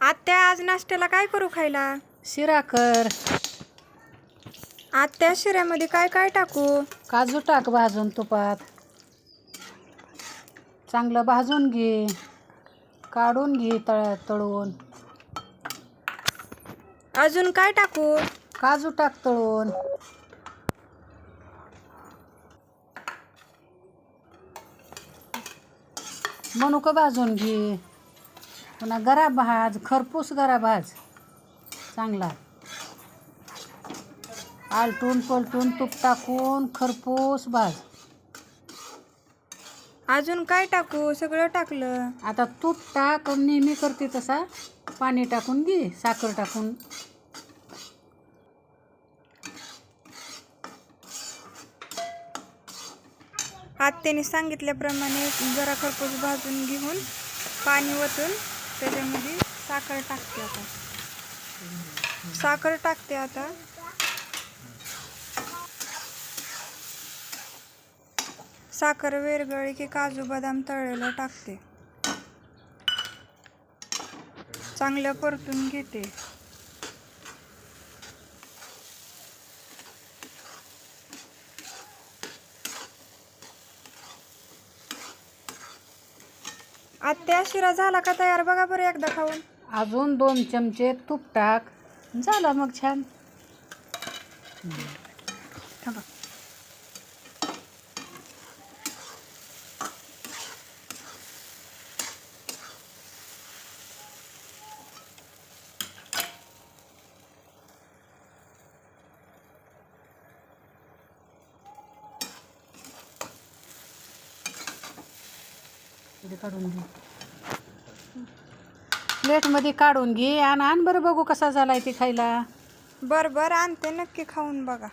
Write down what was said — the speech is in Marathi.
आत्या आज नाश्त्याला काय करू खायला? शिरा कर. आत्या शिऱ्यामध्ये काय काय टाकू? काजू टाक भाजून तुपात. चांगलं भाजून घे. काढून घे तळ तळून. अजून काय टाकू? काजू टाक तळून. मनुकं भाजून घे. पुन्हा गरा भाज खरपूस गरा भाज चांगला. आलटून पलटून तूप टाकून खरपूस भाज अजून काय टाकू? सगळं टाकलं. आता तूप टाक नेहमी करते तसा. पाणी टाकून घे साखर टाकून. आत्याने सांगितल्याप्रमाणे जरा खरपूस भाजून घेऊन पाणी ओतून त्याच्यामध्ये साखर टाकते आता. साखर टाकते आता. साखर वेरगळी की काजू बदाम तळेला टाकते. चांगलं परतून घेते. आत्या शिरा झाला का तयार? बघा बरं एकदा खाऊन. अजून दोन चमचे तूप टाक. झालं मग छान. थांबा. इथे काढून घे. प्लेटमध्ये काढून घे आणि आण बरं बघू कसा झाला आहे ते खायला. बरं बरं आणते. नक्की खाऊन बघा.